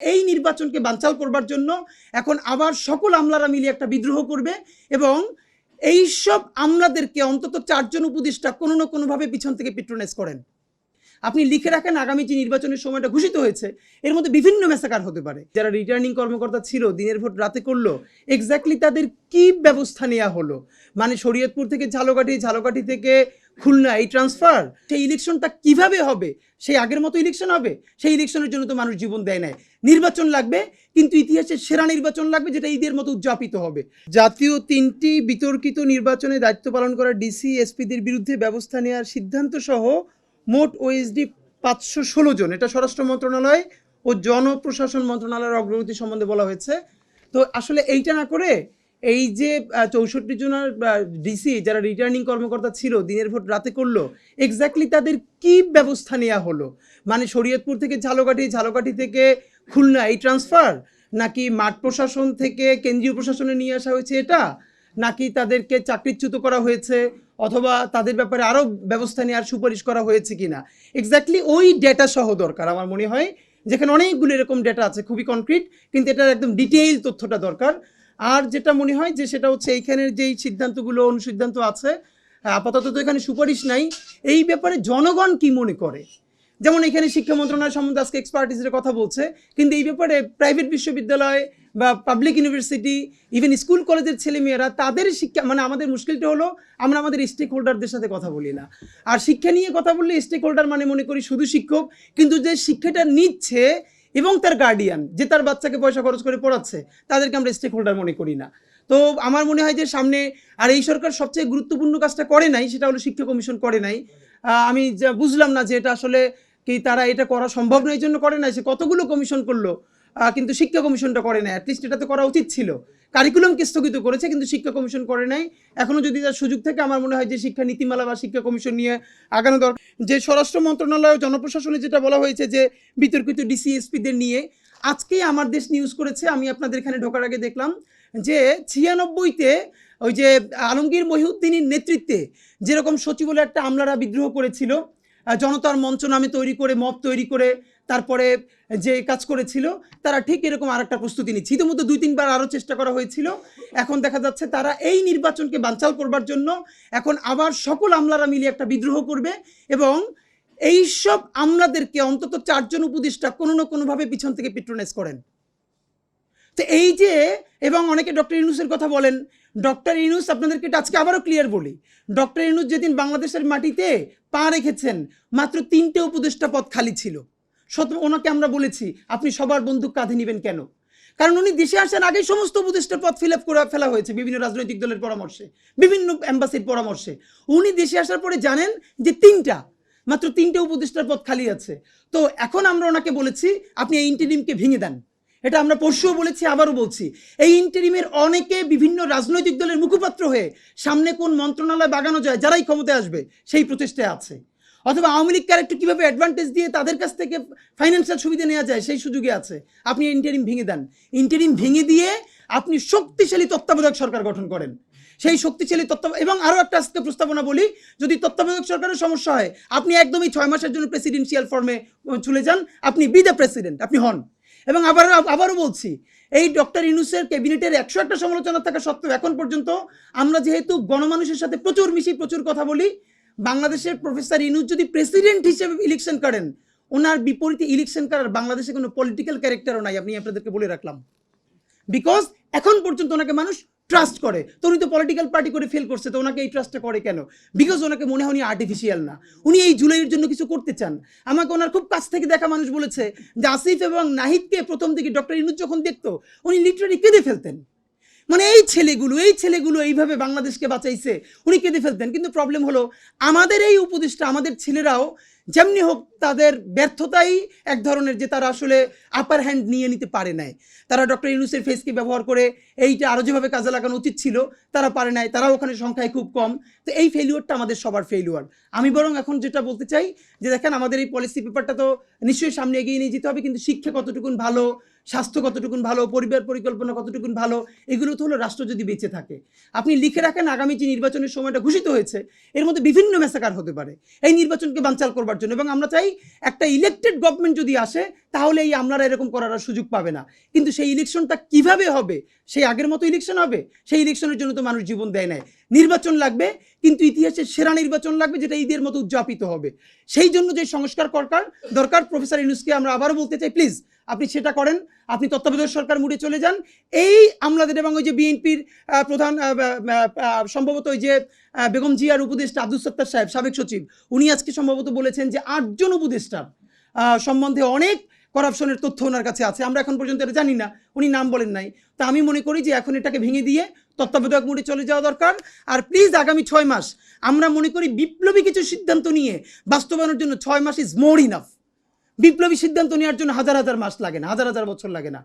এই নির্বাচনকে বানচাল করবার জন্য এখন আবার সকল আমলারা মিলে একটা বিদ্রোহ করবে এবং এইসব আমলাদেরকে অন্তত চারজন উপদেষ্টা কোনো না কোনোভাবে পিছন থেকে পেট্রোনাইজ করেন। আপনি লিখে রাখেন আগামী যে নির্বাচনের সময়টা ঘোষিত হয়েছে, এর মধ্যে বিভিন্ন মেসাকার হতে পারে। যারা রিটার্নিং কর্মকর্তা ছিল, দিনের ভোট রাতে করল এক্স্যাক্টলি তাদের কি ব্যবস্থা নেওয়া হলো? মানে শরীয়তপুর থেকে ঝালকাঠি ঝালকাঠি থেকে খুলনা, এই ট্রান্সফার সেই ইলেকশনটা কীভাবে হবে? সেই আগের মতো ইলেকশন হবে? সেই ইলেকশনের জন্য তো মানুষ জীবন দেয় নাই। নির্বাচন লাগবে, কিন্তু ইতিহাসের সেরা নির্বাচন লাগবে যেটা ঈদের মতো উদযাপিত হবে। জাতীয় তিনটি বিতর্কিত নির্বাচনে দায়িত্ব পালন করা ডিসি এসপিদের বিরুদ্ধে ব্যবস্থা নেওয়ার সিদ্ধান্ত সহ মোট ওএসডি পাঁচশো ষোলো জন। এটা স্বরাষ্ট্র মন্ত্রণালয় ও জনপ্রশাসন মন্ত্রণালয়ের অগ্রগতি সম্বন্ধে বলা হয়েছে। তো আসলে এইটা না করে এই যে চৌষট্টি জনের ডিসি যারা রিটার্নিং কর্মকর্তা ছিল, দিনের ভোট রাতে করল এক্স্যাক্টলি তাদের কি ব্যবস্থা নেওয়া হলো? মানে শরীয়তপুর থেকে ঝালকাঠি ঝালকাঠি থেকে খুলনা, এই ট্রান্সফার নাকি মাঠ প্রশাসন থেকে কেন্দ্রীয় প্রশাসনে নিয়ে আসা হয়েছে এটা? নাকি তাদেরকে চাকরিচ্যুত করা হয়েছে? অথবা তাদের ব্যাপারে আরও ব্যবস্থা নেওয়ার সুপারিশ করা হয়েছে কিনা। এক্স্যাক্টলি ওই ডেটা সহ দরকার আমার মনে হয়। যেখানে অনেকগুলো এরকম ডেটা আছে, খুবই কনক্রিট কিন্তু এটার একদম ডিটেইল তথ্যটা দরকার। আর যেটা মনে হয় যে সেটা হচ্ছে এইখানের যেই সিদ্ধান্তগুলো, অনুসিদ্ধান্ত আছে আপাতত তো এখানে সুপারিশ নাই। এই ব্যাপারে জনগণ কি মনে করে? যেমন এখানে শিক্ষা মন্ত্রণালয় সম্বন্ধে আজকে এক্সপার্টিসের কথা বলছে, কিন্তু এই ব্যাপারে প্রাইভেট বিশ্ববিদ্যালয় বা পাবলিক ইউনিভার্সিটি ইভেন স্কুল কলেজের ছেলেমেয়েরা, তাদের শিক্ষা মানে আমাদের মুশকিলটা হলো, আমরা আমাদের স্টেক হোল্ডারদের সাথে কথা বলি না। আর শিক্ষা নিয়ে কথা বললে স্টেক হোল্ডার মানে মনে করি শুধু শিক্ষক, কিন্তু যে শিক্ষাটা নিচ্ছে এবং তার গার্ডিয়ান যে তার বাচ্চাকে পয়সা খরচ করে পড়াচ্ছে, তাদেরকে আমরা স্টেক হোল্ডার মনে করি না। তো আমার মনে হয় যে সামনে, আর এই সরকার সবচেয়ে গুরুত্বপূর্ণ কাজটা করে নাই, সেটা হলো শিক্ষা কমিশন করে নাই। আমি বুঝলাম না যে এটা আসলে কি তারা এটা করা সম্ভব নয় এই জন্য করে নাই, সে কতগুলো কমিশন করল? কিন্তু শিক্ষা কমিশনটা করে নাই। অ্যাটলিস্ট এটা তো করা উচিত ছিল। কারিকুলামকে স্থগিত করেছে, কিন্তু শিক্ষা কমিশন করে নাই। এখনও যদি তার সুযোগ থাকে, আমার মনে হয় যে শিক্ষা নীতিমালা বা শিক্ষা কমিশন নিয়ে আগানো দরকার। যে স্বরাষ্ট্র মন্ত্রণালয় ও জনপ্রশাসনে যেটা বলা হয়েছে যে বিতর্কিত ডিসিএসপিদের নিয়ে, আজকেই আমার দেশ নিউজ করেছে, আমি আপনাদের এখানে ঢোকার আগে দেখলাম যে ছিয়ানব্বইতে ওই যে আলমগীর মহিউদ্দিনের নেতৃত্বে যেরকম সচিবালয়ে একটা আমলারা বিদ্রোহ করেছিল জনতার মঞ্চ নামে তৈরি করে, মব তৈরি করে তারপরে যে কাজ করেছিল, তারা ঠিক এরকম আর একটা প্রস্তুতি নিচ্ছে। ইতিমধ্যে দুই, তিনবার আরও চেষ্টা করা হয়েছিল। এখন দেখা যাচ্ছে তারা এই নির্বাচনকে বানচাল করবার জন্য এখন আবার সকল আমলারা মিলে একটা বিদ্রোহ করবে এবং এই সব আমলাদেরকে অন্তত চারজন উপদেষ্টা কোনো না কোনোভাবে পিছন থেকে পেট্রোনাইজ করেন। তো এই যে, এবং অনেকে ডক্টর ইউনুসের কথা বলেন, ডক্টর ইউনুস আপনাদেরকে আজকে আবারও ক্লিয়ার বলি। ডক্টর ইউনুস যেদিন বাংলাদেশের মাটিতে পা রেখেছেন, মাত্র তিনটে উপদেষ্টা পদ খালি ছিল। সত, ওনাকে আমরা বলেছি, আপনি সবার বন্দুক কাঁধে নেবেন কেন? কারণ উনি দেশে আসার আগেই সমস্ত উপদেষ্টা পদ ফিল আপ করে, ফেলা হয়েছে বিভিন্ন রাজনৈতিক দলের পরামর্শে, বিভিন্ন অ্যাম্বাসির পরামর্শে। উনি দেশে আসার পরে জানেন যে তিনটা, মাত্র তিনটে উপদেষ্টার পদ খালি আছে। তো এখন আমরা ওনাকে বলেছি, আপনি এই ইন্টারিমকে ভেঙে দেন। এটা আমরা পরশুও বলেছি, আবারও বলছি। এই ইন্টারিমের অনেকে বিভিন্ন রাজনৈতিক দলের মুখপাত্র হয়ে সামনে কোন মন্ত্রণালয় বাগানো যায়, যারাই ক্ষমতায় আসবে, সেই প্রচেষ্টায় আছে। অথবা আওয়ামী লীগ ক্যারেক্টার কীভাবে অ্যাডভান্টেজ দিয়ে তাদের কাছ থেকে ফাইন্যান্সিয়াল সুবিধা নেওয়া যায়, সেই সুযোগে আছে। আপনি ইন্টারিম ভেঙে দেন। ইন্টারিম ভেঙে দিয়ে আপনি শক্তিশালী তত্ত্বাবধায়ক সরকার গঠন করেন। সেই শক্তিশালী তত্ত্ব এবং আরও একটা আজকে প্রস্তাবনা বলি, যদি তত্ত্বাবধায়ক সরকারের সমস্যা হয়, আপনি একদমই ছয় মাসের জন্য প্রেসিডেন্সিয়াল ফর্মে চলে যান, আপনি বি দ্য প্রেসিডেন্ট আপনি হন। এবং আবার আবারও বলছি, এই ডক্টর ইনুসের ক্যাবিনেটের একশো একটা সমালোচনা থাকা সত্ত্বেও এখন পর্যন্ত আমরা যেহেতু গণমানুষের সাথে প্রচুর মিশি, প্রচুর কথা বলি, বাংলাদেশের প্রফেসর ইনুস যদি প্রেসিডেন্ট হিসেবে ইলেকশন করেন, ওনার বিপরীতে ইলেকশন করার বাংলাদেশে কোনো পলিটিক্যাল ক্যারেক্টারও নাই, আপনি আপনাদেরকে বলে রাখলাম। বিকজ এখন পর্যন্ত ওনাকে মানুষ ট্রাস্ট করে। তো উনি তো পলিটিক্যাল পার্টি করে ফেল করছে, তো ওনাকে এই ট্রাস্টটা করে কেন? বিকজ ওনাকে মনে হয় উনি আর্টিফিশিয়াল না। উনি এই জুলাইয়ের জন্য কিছু করতে চান। আমাকে ওনার খুব কাছ থেকে দেখা মানুষ বলেছে যে আসিফ এবং নাহিদকে প্রথম দিকে ডক্টর ইনুজ যখন দেখতো, উনি লিটারালি কেঁদে ফেলতেন। মানে এই ছেলেগুলো এই ছেলেগুলো এইভাবে বাংলাদেশকে বাঁচাইছে, উনি কেঁদে ফেলতেন। কিন্তু প্রবলেম হলো, আমাদের এই উপদেশটা আমাদের ছেলেরাও যেমনি হোক তাদের ব্যর্থতাই এক ধরনের যে তারা আসলে আপার হ্যান্ড নিয়ে নিতে পারে নাই। তারা ডক্টর ইউনুসের ফেসকে ব্যবহার করে এইটা আরও যেভাবে কাজে লাগানো উচিত ছিল, তারা পারে নাই, তারাও ওখানে সংখ্যায় খুব কম। তো এই ফেলিওরটা আমাদের সবার ফেলিওর আমি বরং এখন যেটা বলতে চাই যে দেখেন, আমাদের এই পলিসি পেপারটা তো নিশ্চয়ই সামনে এগিয়ে নিয়ে যেতে হবে, কিন্তু শিক্ষা কতটুকুন ভালো, স্বাস্থ্য কতটুকুন ভালো, পরিবার পরিকল্পনা কতটুকুন ভালো, এগুলো তো হলো রাষ্ট্র যদি বেঁচে থাকে। আপনি লিখে রাখেন, আগামী যে নির্বাচনের সময়টা ঘোষিত হয়েছে, এর মধ্যে বিভিন্ন মেসাকার হতে পারে। এই নির্বাচনকে বানচাল করবার করার জন্য। এবং আমরা চাই একটা ইলেকটেড গভর্নমেন্ট যদি আসে তাহলে এই আমলারা এরকম করার সুযোগ পাবে না। কিন্তু সেই ইলেকশনটা কীভাবে হবে সেই আগের মতো ইলেকশন হবে। সেই ইলেকশনের জন্য তো মানুষ জীবন দেয় নাই। নির্বাচন লাগবে, কিন্তু ইতিহাসের সেরা নির্বাচন লাগবে যেটা ঈদের মতো উদযাপিত হবে। সেই জন্য যে সংস্কার দরকার দরকার, প্রফেসর ইউনুসকে আমরা আবারও বলতে চাই প্লিজ আপনি সেটা করেন, আপনি তত্ত্বাবধায়ক সরকার মুড়ে চলে যান। এই আমলাদের এবং ওই যে বিএনপির প্রধান সম্ভবত ওই যে বেগম জিয়ার উপদেষ্টা আব্দুল সত্তার সাহেব, সাবেক সচিব, উনি আজকে সম্ভবত বলেছেন যে আটজন উপদেষ্টা সম্বন্ধে অনেক করাপশনের তথ্য ওনার কাছে আছে, আমরা এখন পর্যন্ত এটা জানি না, উনি নাম বলেন নাই। তা আমি মনে করি যে এখন এটাকে ভেঙে দিয়ে তত্ত্বাবধায়ক মোডে চলে যাওয়া দরকার। আর প্লিজ আগামী ছয় মাস আমরা মনে করি বিপ্লবী কিছু সিদ্ধান্ত নিয়ে বাস্তবায়নের জন্য ছয় মাস ইজ মোর ইনাফ বিপ্লবী সিদ্ধান্ত নেওয়ার জন্য হাজার হাজার মাস লাগে না, হাজার হাজার বছর লাগে না।